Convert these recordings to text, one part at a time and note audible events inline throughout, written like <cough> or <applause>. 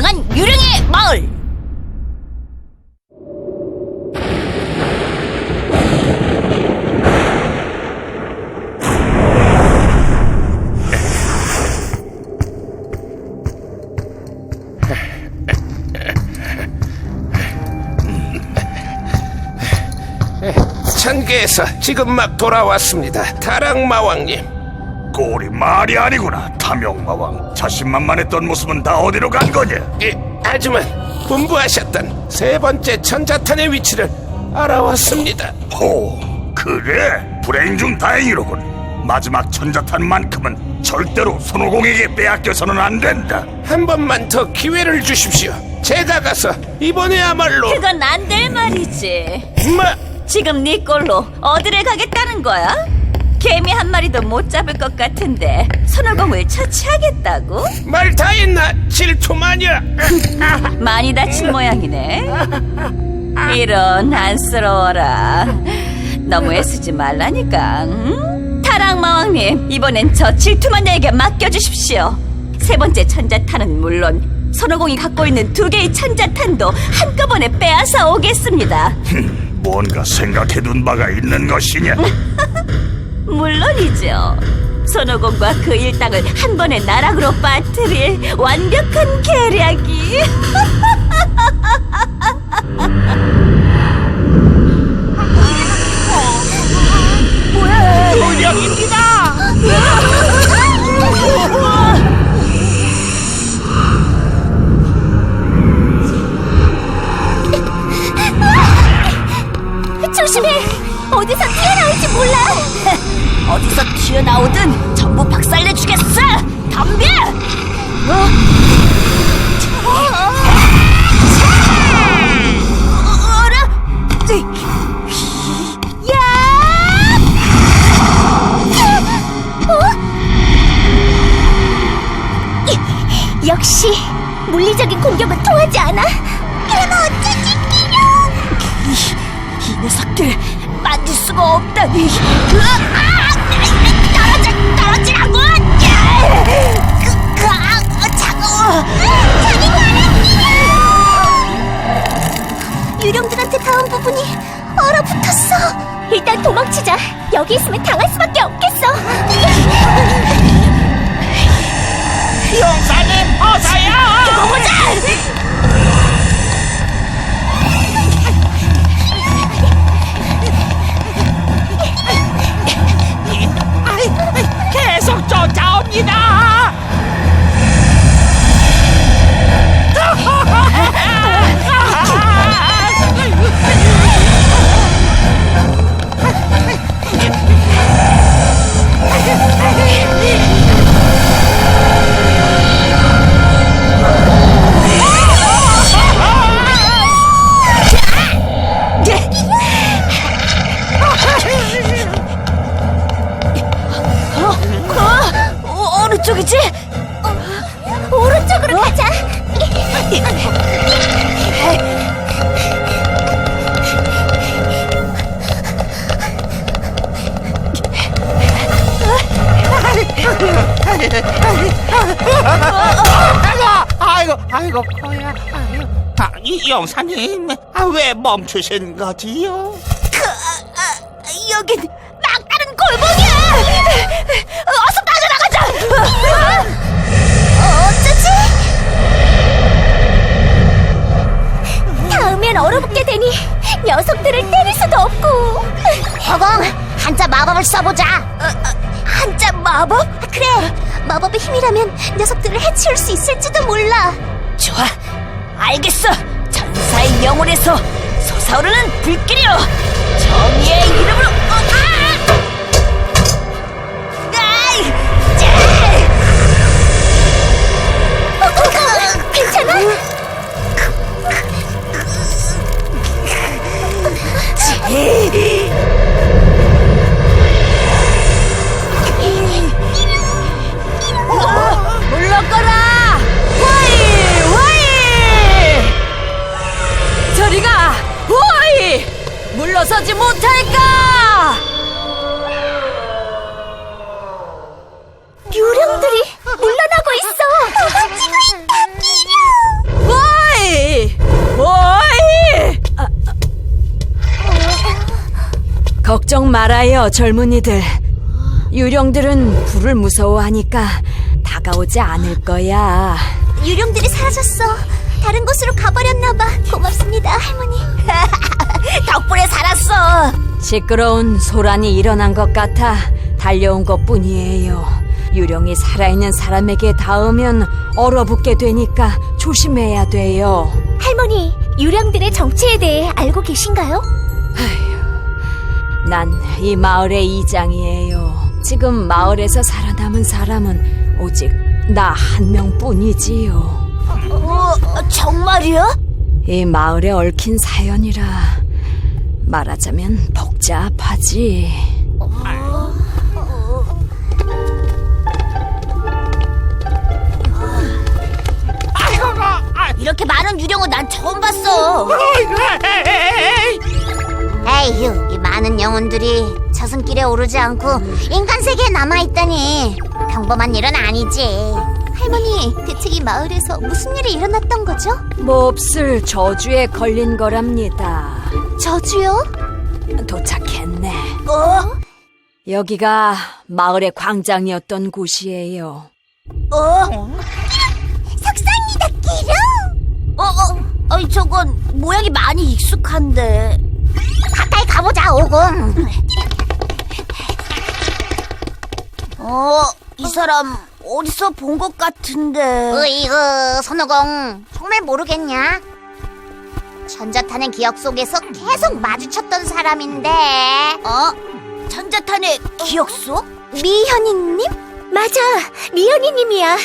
강한 유령의 마을. 천계에서 지금 막 돌아왔습니다. 다락마왕님. 꼴이 말이 아니구나 탐욕마왕 자신만만했던 모습은 다 어디로 간 거냐 예, 하지만 분부하셨던 세 번째 천자탄의 위치를 알아왔습니다. 호 그래 불행 중 다행이로군 마지막 천자탄만큼은 절대로 손오공에게 빼앗겨서는 안 된다 한 번만 더 기회를 주십시오. 제가 가서 이번에야말로 그건 안 될 말이지. 마 지금 네 꼴로 어디를 가겠다는 거야? 개미 한 마리도 못 잡을 것 같은데 손오공을 처치하겠다고? 말 다 했나 질투마녀. <laughs> 많이 다친 모양이네. 이런 안쓰러워라. 너무 애쓰지 말라니까. 응? 타락마왕님 이번엔 저 질투마녀에게 맡겨주십시오. 세 번째 천자탄은 물론 손오공이 갖고 있는 두 개의 천자탄도 한꺼번에 빼앗아 오겠습니다. <laughs> 뭔가 생각해둔 바가 있는 것이냐 <laughs> 물론이죠. 손오공과 그 일당을 한 번에 나락으로 빠뜨릴 완벽한 계략이. 조심해! 어디서 튀어나올지 몰라! 어디서 튀어나오든 전부 박살내 주겠어! 덤벼! 어? 어라? 야! 어? 역시 물리적인 공격은 통하지 않아? 그럼 어쩌지, 이, 이 녀석들 수가 없다니. 으아! 떨어질 떨어지라고! 그, 그, 아, 차가워. 저리 가라! 유령들한테 닿은 부분이 얼어붙었어. 일단 도망치자. 여기 있으면 당할 수밖에 없겠어. 용사님 어서요. 두고 보자. 오른쪽으로 가자. 아이고, 아이고, 코야. 아이고. 아, 이 영사님, 아, 왜 멈추신 거지요? 여긴 막다른 골목이야. 어서 빠져나가자. 어쩌지? 다음엔 얼어붙게 되니 녀석들을 때릴 수도 없고. 허공, 한자 마법을 써보자. 한자 마법? 그래, 마법의 힘이라면 녀석들을 해치울 수 있을지도 몰라. 좋아, 알겠어. 전사의 영혼에서 솟아오르는 불길이여, 정의의 이름으로. 어, 아! 아이, 짜! 어, 괜찮아? 물러거라! 와이! 와이! 저리가! 와이! 물러서지 못할까! 조심해요, 젊은이들. 유령들은 불을 무서워하니까 다가오지 않을 거야. 유령들이 사라졌어. 다른 곳으로 가버렸나 봐. 고맙습니다, 할머니. <laughs> 덕분에 살았어. 시끄러운 소란이 일어난 것 같아 달려온 것 뿐이에요. 유령이 살아있는 사람에게 닿으면 얼어붙게 되니까 조심해야 돼요. 할머니, 유령들의 정체에 대해 알고 계신가요? 난 이 마을의 이장이에요. 지금 마을에서 살아남은 사람은 오직 나 한 명뿐이지요. 어, 정말이야? 이 마을에 얽힌 사연이라 말하자면 복잡하지. 아이고, 아, 이렇게 많은 유령은 난 처음 봤어. 에이, 에휴, 이 많은 영혼들이 저승길에 오르지 않고 인간 세계에 남아 있다니 평범한 일은 아니지. 할머니, 대체 이 마을에서 무슨 일이 일어났던 거죠? 몹쓸 저주에 걸린 거랍니다. 저주요? 도착했네. 어? 여기가 마을의 광장이었던 곳이에요. 어? 석상이다, 끼룡! 어, 어, 아니, 저건 모양이 많이 익숙한데. 가까이 가보자, 오공. 어, 이 사람 어디서 본 것 같은데. 으이그, 손오공. 정말 모르겠냐? 천자탄의 기억 속에서 계속 마주쳤던 사람인데. 어? 천자탄의 기억 속? 미현이님? 맞아, 미연이님이야.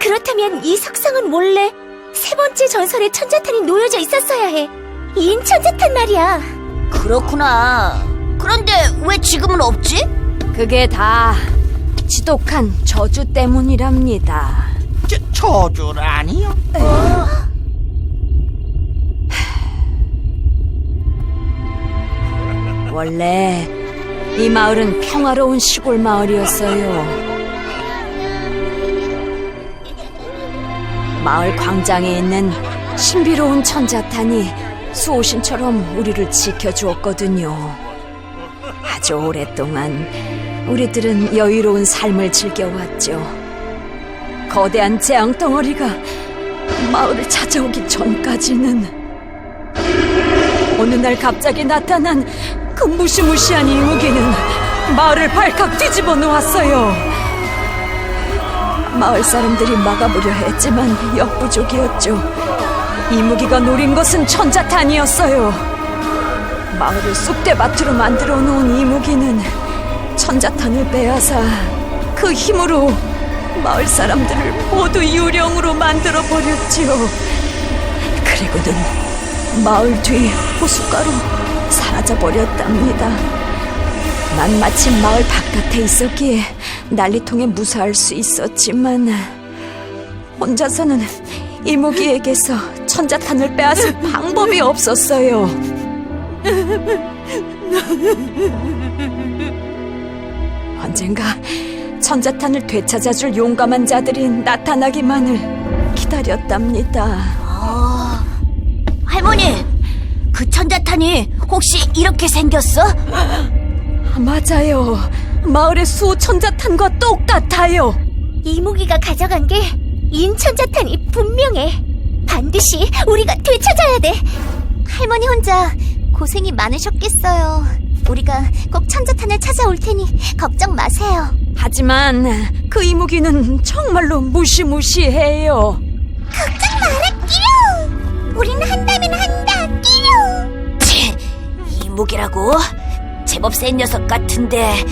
그렇다면 이 석상은 원래 세 번째 전설의 천자탄이 놓여져 있었어야 해. 인 천자탄 말이야. 그렇구나. 그런데 왜 지금은 없지? 그게 다 지독한 저주 때문이랍니다. 저, 저주라니요? 원래 이 마을은 평화로운 시골 마을이었어요. 마을 광장에 있는 신비로운 천자탄이 수호신처럼 우리를 지켜주었거든요. 아주 오랫동안 우리들은 여유로운 삶을 즐겨왔죠. 거대한 재앙 덩어리가 마을을 찾아오기 전까지는 어느 날 갑자기 나타난 그 무시무시한 이무기는 마을을 발칵 뒤집어 놓았어요. 마을 사람들이 막아보려 했지만 역부족이었죠. 이무기가 노린 것은 천자탄이었어요. 마을을 쑥대밭으로 만들어 놓은 이무기는 천자탄을 빼앗아 그 힘으로 마을 사람들을 모두 유령으로 만들어 버렸지요. 그리고는 마을 뒤 호숫가로 사라져 버렸답니다. 난 마침 마을 바깥에 있었기에 난리통에 무사할 수 있었지만 혼자서는 이모기에게서 천자탄을 빼앗을 방법이 없었어요. 언젠가 천자탄을 되찾아줄 용감한 자들이 나타나기만을 기다렸답니다. 할머니, 그 천자탄이 혹시 이렇게 생겼어? 맞아요. 마을의 수호 천자탄과 똑같아요. 이무기가 가져간 게 인천자탄이 분명해. 반드시 우리가 되찾아야 돼. 할머니 혼자 고생이 많으셨겠어요. 우리가 꼭 천자탄을 찾아올 테니 걱정 마세요. 하지만 그 이무기는 정말로 무시무시해요. 걱정 마라, 끼룡. 우리는 한다면 한다, 끼룡. 치, 이무기라고? 제법 센 녀석 같은데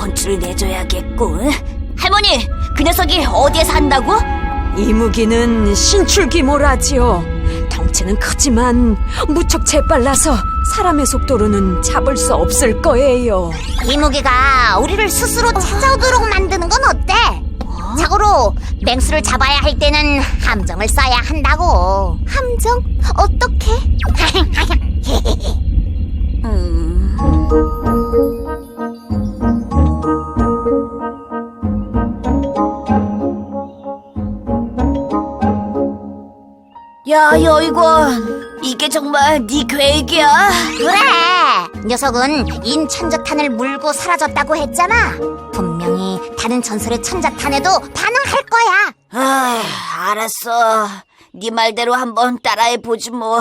혼쭐을 내줘야겠군. 할머니, 그 녀석이 어디에 산다고? 이무기는 신출귀몰하지요. 덩치는 크지만 무척 재빨라서 사람의 속도로는 잡을 수 없을 거예요. 이무기가 우리를 스스로 찾아오도록 만드는 건 어때? 자고로 맹수를 잡아야 할 때는 함정을 써야 한다고. 함정? 어떻게? 야, 여이건 이게 정말 네 계획이야? 그래. 녀석은 인 천자탄을 물고 사라졌다고 했잖아. 분명히 다른 전설의 천자탄에도 반응할 거야. 아, 알았어. 네 말대로 한번 따라해 보지 뭐.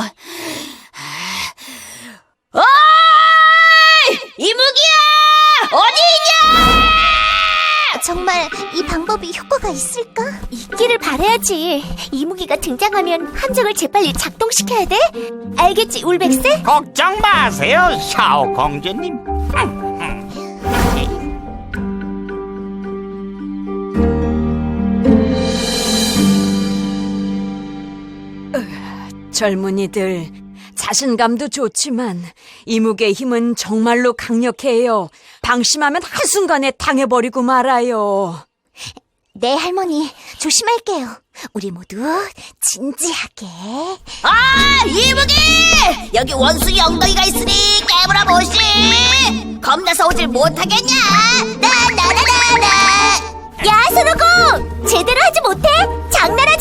어이! 이무기야! 어디 있냐? 정말 이 방법이 효과가 있을까? 있기를 바래야지. 이무기가 등장하면 함정을 재빨리 작동시켜야 돼. 알겠지, 울백스? 걱정 마세요, 샤오 공주님. 젊은이들, 자신감도 좋지만 이묵의 힘은 정말로 강력해요. 방심하면 한순간에 당해버리고 말아요. 네, 할머니. 조심할게요. 우리 모두 진지하게. 아, 이무기! 여기 원숭이 엉덩이가 있으니 깨물어 보시! 겁나서 오질 못하겠냐? 나나나나나! 야, 손오공! 제대로 하지 못해? 장난하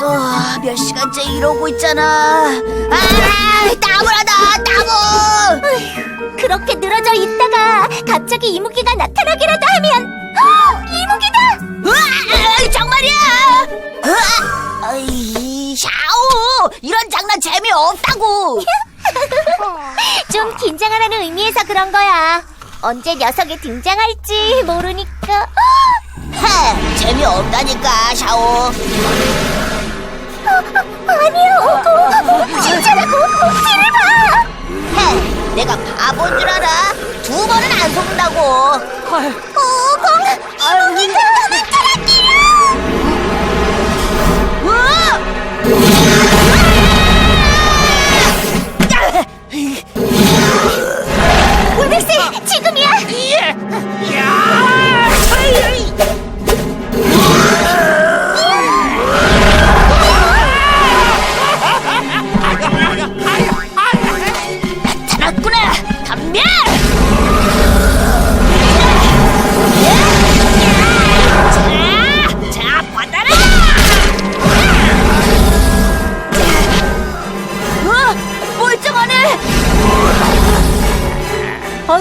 벌써 몇 시간째 이러고 있잖아. 아, 땀을 하다, 땀을! 그렇게 늘어져 있다가 갑자기 이무기가 나타나기라도 하면 어, 이무기다! 으아, 정말이야! 으아, 아이, 샤오! 이런 장난 재미없다고! <laughs> 좀 긴장하라는 의미에서 그런 거야. 언제 녀석이 등장할지 모르니까. 헤, 재미없다니까, 샤오. 아니요, 오고 진짜라고 뒤를 봐. 헤, 내가 바본 줄 알아? 두 번은 안 속는다고. 오공 이무기가 나타났기야. 으아! 울백스 지금이야. 나타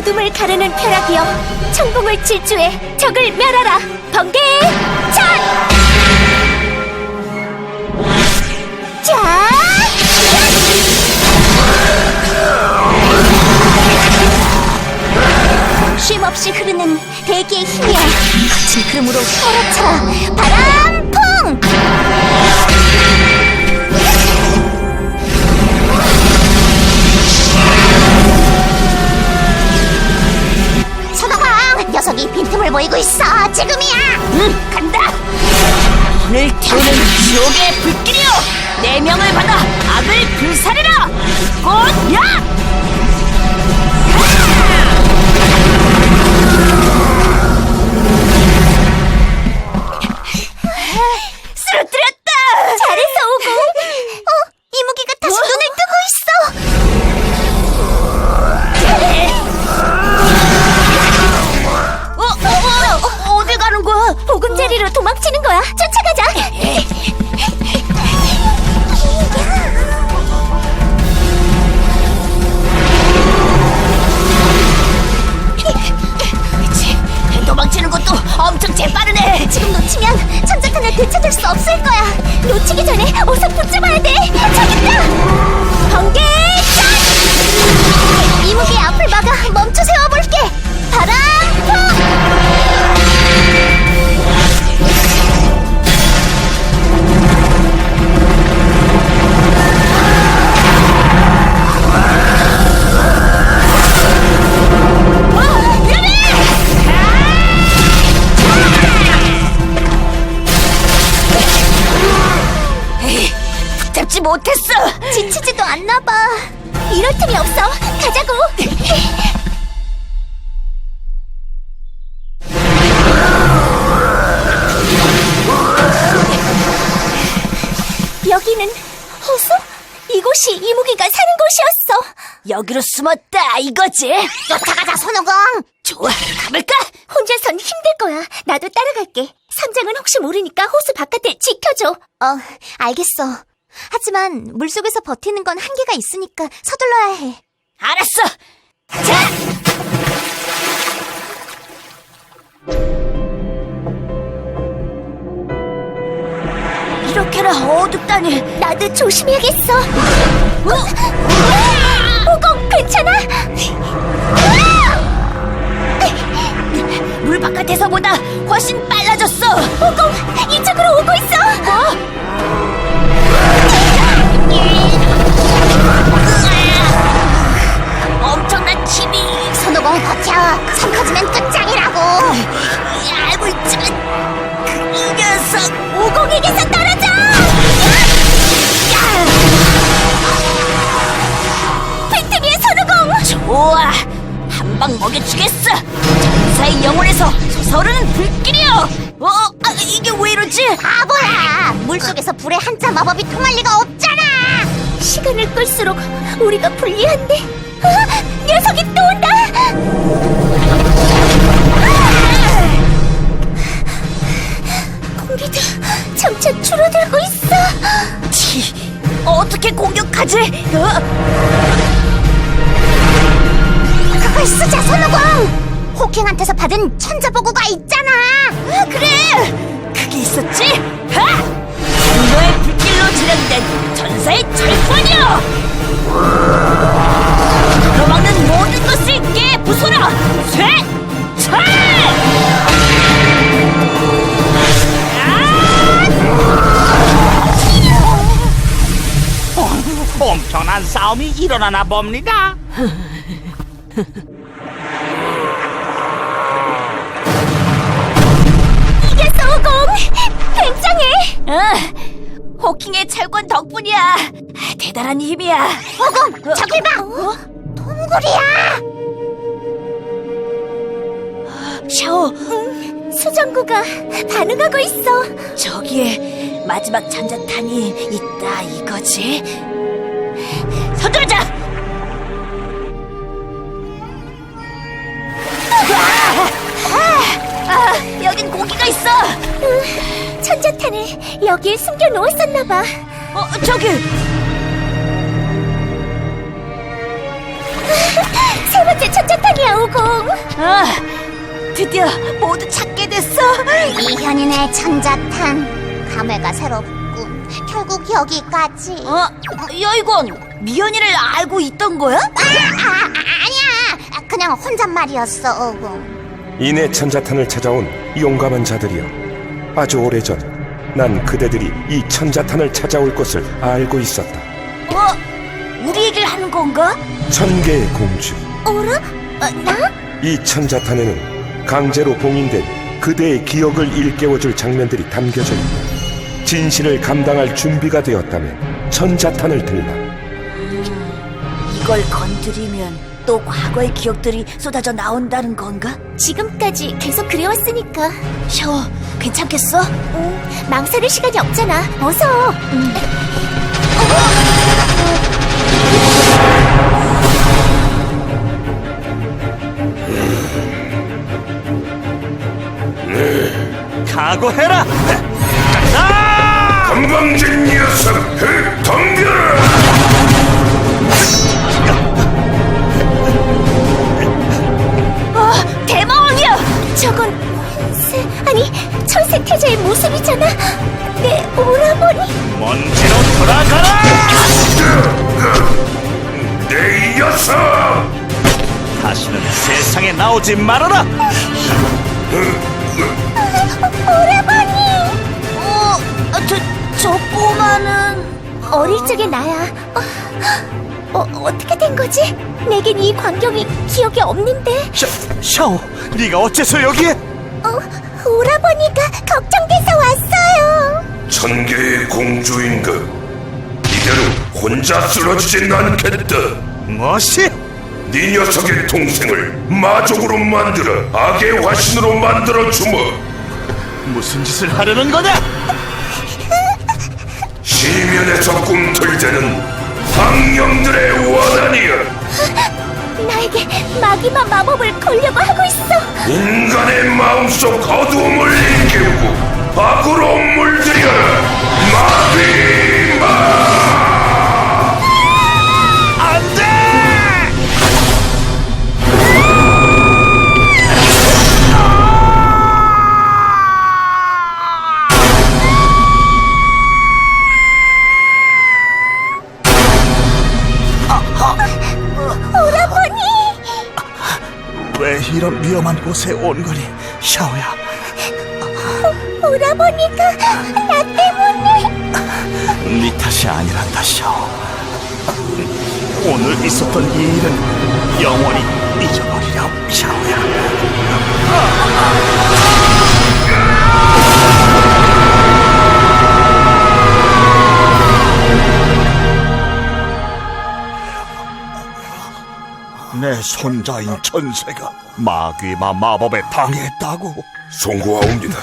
어둠을 가르는 벼락이여 천공을 질주해 적을 멸하라 번개 천! 자! 쉼없이 흐르는 대기의 힘이야 거친 흐름으로 휘몰아쳐라 바람풍! 녀석이 빈틈을 보이고 있어 지금이야 응, 간다! 오늘 태우는 지옥의 불길이여! 내 명을 받아 악을 불사르라! 곧 야! 수 없을 거야. 놓치기 전에 어서 붙잡아야 돼. 저기 있다 이럴 틈이 없어 가자고 여기는 호수? 이곳이 이무기가 사는 곳이었어 여기로 숨었다, 이거지? 쫓아가자 손오공 좋아, 가볼까? 혼자선 힘들 거야. 나도 따라갈게. 삼장은 혹시 모르니까 호수 바깥에 지켜줘. 어, 알겠어. 하지만 물속에서 버티는 건 한계가 있으니까 서둘러야 해. 알았어. 자, 이렇게나 어둡다니. 나도 조심해야겠어. 어? 오공 괜찮아? 물 바깥에서보다 훨씬 빨라졌어. 오공 이쪽으로 오고 있어. 선 커지면 끝장이라고. 알고 있지만 그 오공에게서 떨어져. 빈틈이의 손오공. 좋아. 한 방 먹여주겠어. 전사의 영혼에서 솟아오르는 불길이여. 어, 아, 이게 왜 이러지? 바보야! 물속에서 불의 한자 마법이 통할 리가 없잖아! 시간을 끌수록 우리가 불리한데. 아, 녀석이 공격하지? 어? 그걸 쓰자, 손오공! 호킹한테서 받은 천자보고가 있잖아! 아, 그래! 그게 있었지? 하! 분노의 불길로 지령된 전사의 철권이여! 가로막는 모든 것을 깨 부숴라! 쇠! 철! 싸움이 일어나나 봅니다. 이겼어, 오공! 굉장해! 응! 호킹의 철권 덕분이야! 대단한 힘이야! 오공, 저길 봐! 동굴이야! 샤오, 수정구가 반응하고 있어. 저기에 마지막 전자탄이 있다 이거지? 아, 여긴 고기가 있어! 천자탄을 여기에 숨겨 놓았었나 봐. 어, 저기! 세 번째 천자탄이야, 오공. 아, 드디어 모두 찾게 됐어! 이현인의 천자탄. 감회가 새롭군. 결국 여기까지. 어, 여이건 미연이를 알고 있던 거야? 아, 아, 아니야. 그냥 혼잣말이었어, 오공. 이내 천자탄을 찾아온 용감한 자들이여 아주 오래전 난 그대들이 이 천자탄을 찾아올 것을 알고 있었다 어? 우리 얘기를 하는 건가? 천개의 공주 어라? 어, 나? 이 천자탄에는 강제로 봉인된 그대의 기억을 일깨워줄 장면들이 담겨져 있다 진실을 감당할 준비가 되었다면 천자탄을 들라 이걸 건드리면 또 과거의 기억들이 쏟아져 나온다는 건가? 지금까지 계속 그래왔으니까. 샤워, 괜찮겠어? 응, 망설일 시간이 없잖아. 어서. 각오해라. 건방진 녀석, 흑 덤벼 오지 말아라. 오라버니. 어, 저, 저 꼬마는... 어릴 적의 나야. 어, 어 어떻게 된 거지? 내겐 이 광경이 기억이 없는데. 샤, 샤오, 네가 어째서 여기에? 어, 오라버니가 걱정돼서 왔어요. 천개의 공주인가? 이대로 혼자 쓰러지진 않겠다. 무엇이? 네 녀석의 동생을 마족으로 만들어 악의 화신으로 만들어 주마. 무슨 짓을 하려는 거냐? 시면에서 꿈틀대는 악령들의 원한이여. 나에게 마귀마 마법을 걸려고 하고 있어. 인간의 마음속 어두움을 일깨우고 밖으로 물들여라 마귀 위험한 곳에 온 거니, 샤오야? 오라버니가 나 때문에. 네 탓이 아니란다, 샤오. 오늘 있었던 이 일은 영원히 잊어버리렴, 샤오야. 내 손자인 천세가 마귀마 마법에 당했다고. 송구하옵니다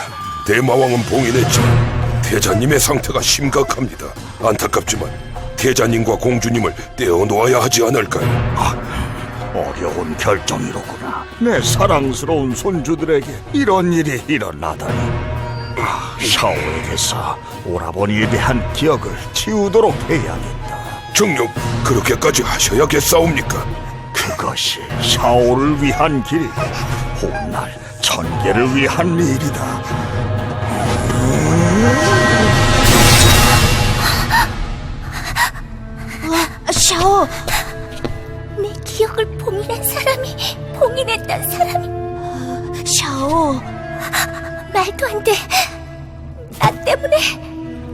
대마왕은 봉인했지만 태자님의 상태가 심각합니다 안타깝지만 태자님과 공주님을 떼어놓아야 하지 않을까요? 어려운 결정이로구나. 내 사랑스러운 손주들에게 이런 일이 일어나다니. 아, 샤오에게서 오라버니에 대한 기억을 지우도록 해야겠다. 정녕 그렇게까지 하셔야겠사옵니까? 그것이 샤오를 위한 길, 혹은 날 천계를 위한 일이다. 와, 샤오! 내 기억을 봉인한 사람이, 봉인했던 사람이. 샤오! 말도 안 돼. 나 때문에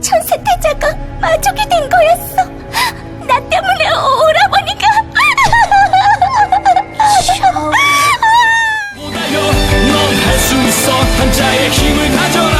천세 태자가 마족이 된 거였어. 나 때문에 오라버니. 자의 힘을 가져라.